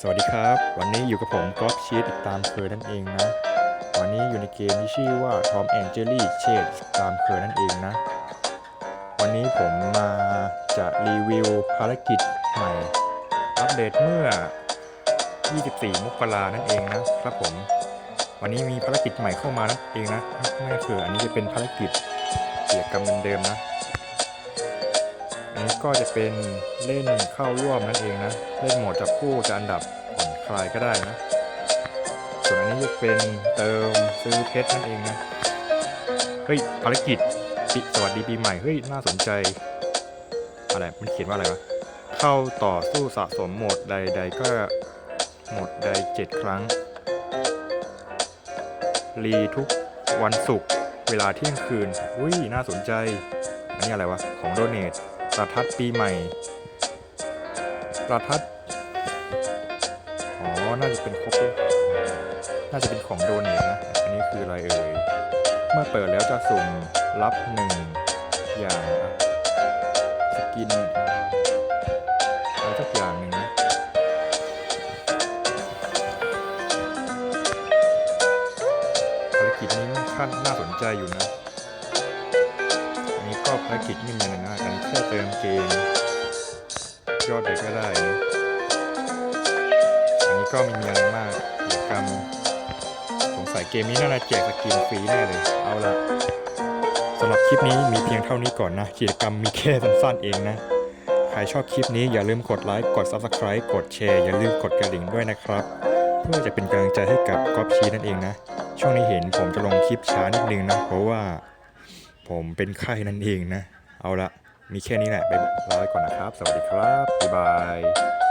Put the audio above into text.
สวัสดีครับ วันนี้อยู่กับผมก๊อฟชีตอีกตามเคยนั่นเองนะ วันนี้อยู่ในเกมที่ชื่อว่า Tom and Jerry Chase ตามเคยนั่นเองนะ วันนี้ผมมาจะรีวิวภารกิจใหม่ อัปเดตเมื่อ 24 มกรานั่นเองนะครับผม วันนี้มีภารกิจใหม่เข้ามานั่นเองนะนั่นคืออันนี้จะเป็นภารกิจเกี่ยวกับเดิมนะอั นี้ก็จะเป็นเล่นเข้าร่วมนั่นเองนะ เล่นโหมดจับคู่จะอันดับผ่อนคลายก็ได้นะ ส่วนอันนี้จะเป็นเติมซื้อเพชรนั่นเองนะ เฮ้ยภารกิจปิสวัสดีปีใหม่ เฮ้ย น่าสนใจ อะไร มันเขียนว่าอะไรวะ เข้าต่อสู้สะสมโหมดใด ๆ ก็โหมดใดเจ็ดครั้ง รีทุกวันศุกร์เวลาเที่ยงคืน อุ้ย น่าสนใจ อันนี้อะไรวะ ของโดเนท ประทัดปีใหม่ ประทัด อ๋อ น่าจะเป็นครบด้วยน่าจะเป็นของโดเนทนะ อันนี้คืออะไรเอ่ย เมื่อเปิดแล้วจะสุ่มรับหนึ่งอย่างสกินอะไรสักอย่างหนึ่งนะภารกิจนี้ขั้นน่าสนใจอยู่นะ ก็ภารกิจไม่มีอะไรนะอันนี้แค่เติมเกมยอดเลยก็ได้นะอันนี้ก็ไม่มีอะไรมากกิจกรรมสงสัยเกมนี้น่าจะแจกสกินฟรีแน่เลย เอาละสำหรับคลิปนี้มีเพียงเท่านี้ก่อนนะกิจกรรมมีแค่สั้นๆเองนะใครชอบคลิปนี้อย่าลืมกดไลค์กด Subscribe กดแชร์อย่าลืมกดกระดิ่งด้วยนะครับ เพื่อจะเป็นกำลังใจให้กับก๊อฟชีนั่นเองนะ ช่วงนี้เห็นผมจะลงคลิปช้านิดนึงนะ เพราะว่า ผมเป็นไข้นั่นเองนะ เอาละมีแค่นี้แหละไปร้อยก่อนนะครับ สวัสดีครับ บ๊ายบาย